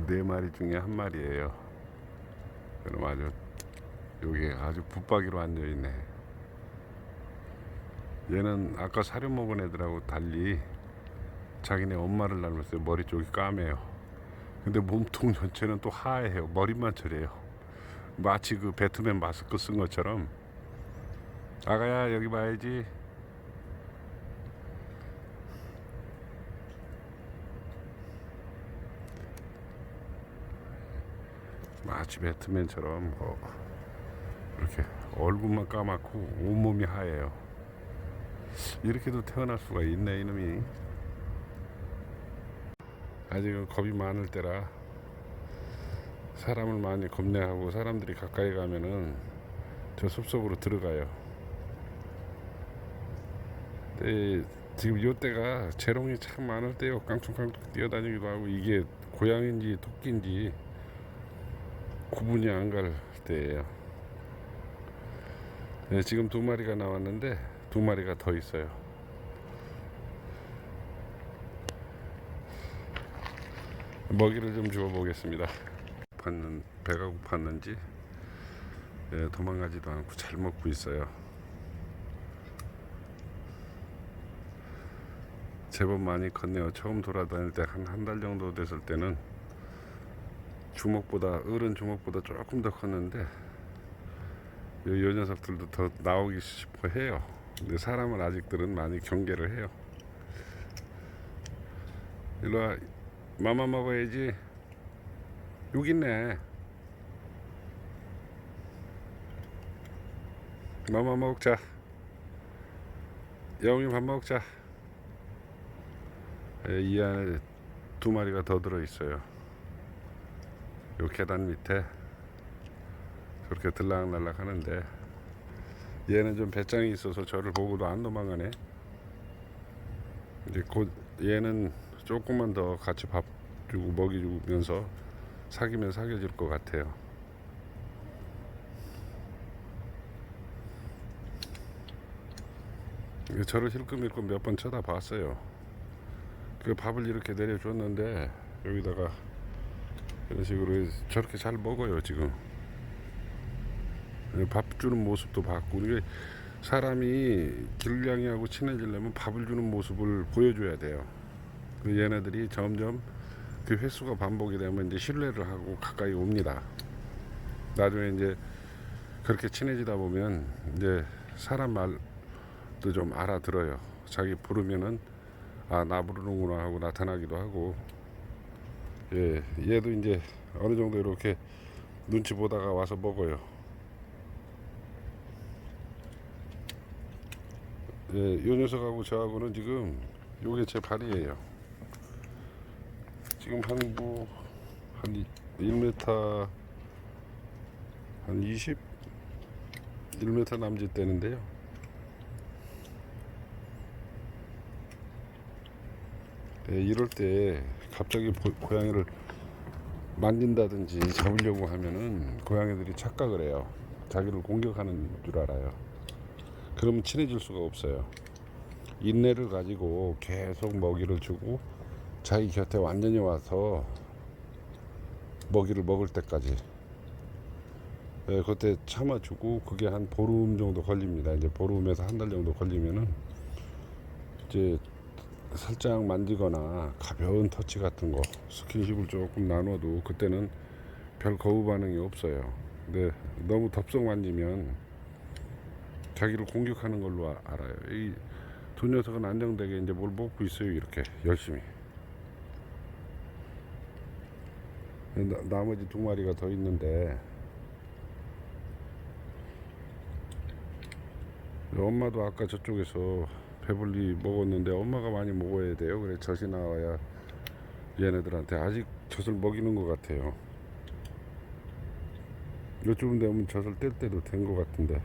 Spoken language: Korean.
그네 마리 중에 한 마리예요. 그럼 아주 여기 아주 붙박이로 앉아 있네. 얘는 아까 사료 먹은 애들하고 달리 자기네 엄마를 닮았어요. 머리 쪽이 까매요. 근데 몸통 전체는 또 하얘요. 머리만 저래요. 마치 그 배트맨 마스크 쓴 것처럼 아가야 여기 봐야지. 마치 배트맨처럼 어, 이렇게 얼굴만 까맣고 온몸이 하얘요. 이렇게도 태어날 수가 있네 이놈이. 아직은 겁이 많을 때라 사람을 많이 겁내하고 사람들이 가까이 가면은 저 숲속으로 들어가요. 근데 지금 요 때가 재롱이 참 많을 때요. 깡충깡충 뛰어다니기도 하고 이게 고양인지 토끼인지 구분이 안 갈 때예요. 네, 지금 두 마리가 나왔는데 두 마리가 더 있어요. 먹이를 좀 주워 보겠습니다. 고팠는 배가 고팠는지 예, 도망가지도 않고 잘 먹고 있어요. 제법 많이 컸네요. 처음 돌아다닐 때 한 한 달 정도 됐을 때는 주먹보다 어른 주먹보다 조금 더 컸는데 요, 요 녀석들도 더 나오기 싶어 해요. 근데 사람은 아직들은 많이 경계를 해요. 일로 와. 마마 먹어야지. 여기 있네. 마마 먹자. 영이 밥 먹자. 예, 이 안에 두 마리가 더 들어 있어요. 요 계단 밑에 저렇게 들락날락 하는데 얘는 좀 배짱이 있어서 저를 보고도 안 도망가네. 이제 곧 얘는 조금만 더 같이 밥 주고 먹이 주면서 사귀면 사귀어질 것 같아요. 저를 힐끔힐끔 몇 번 쳐다봤어요. 그 밥을 이렇게 내려줬는데 여기다가 이런 식으로 저렇게 잘 먹어요 지금. 밥 주는 모습도 봤고 이게 사람이 길냥이하고 친해지려면 밥을 주는 모습을 보여줘야 돼요. 그 얘네들이 점점 그 횟수가 반복이 되면 이제 신뢰를 하고 가까이 옵니다. 나중에 이제 그렇게 친해지다 보면 이제 사람 말도 좀 알아들어요. 자기 부르면은 아 나 부르는구나 하고 나타나기도 하고 예 얘도 이제 어느 정도 이렇게 눈치 보다가 와서 먹어요. 예, 요 녀석하고 저하고는 지금 요게 제 발이에요. 지금 한, 뭐, 한 1m, 한 20? 1m 남짓 되는데요. 예, 이럴 때 갑자기 보- 고양이를 만진다든지 잡으려고 하면은 고양이들이 착각을 해요. 자기를 공격하는 줄 알아요. 그러면 친해질 수가 없어요. 인내를 가지고 계속 먹이를 주고 자기 곁에 완전히 와서 먹이를 먹을 때까지 예, 그때 참아주고 그게 한 보름 정도 걸립니다. 이제 보름에서 한 달 정도 걸리면은 이제 살짝 만지거나 가벼운 터치 같은 거 스킨십을 조금 나눠도 그때는 별 거부 반응이 없어요. 근데 너무 덥석 만지면 자기를 공격하는 걸로 아- 알아요. 이 두 녀석은 안정되게 이제 뭘 먹고 있어요. 이렇게 열심히. 나, 나머지 두 마리가 더 있는데 엄마도 아까 저쪽에서 배불리 먹었는데 엄마가 많이 먹어야 돼요. 그래 젖이 나와야 얘네들한테 아직 젖을 먹이는 것 같아요. 요쯤 되면 젖을 뗄 때도 된 것 같은데.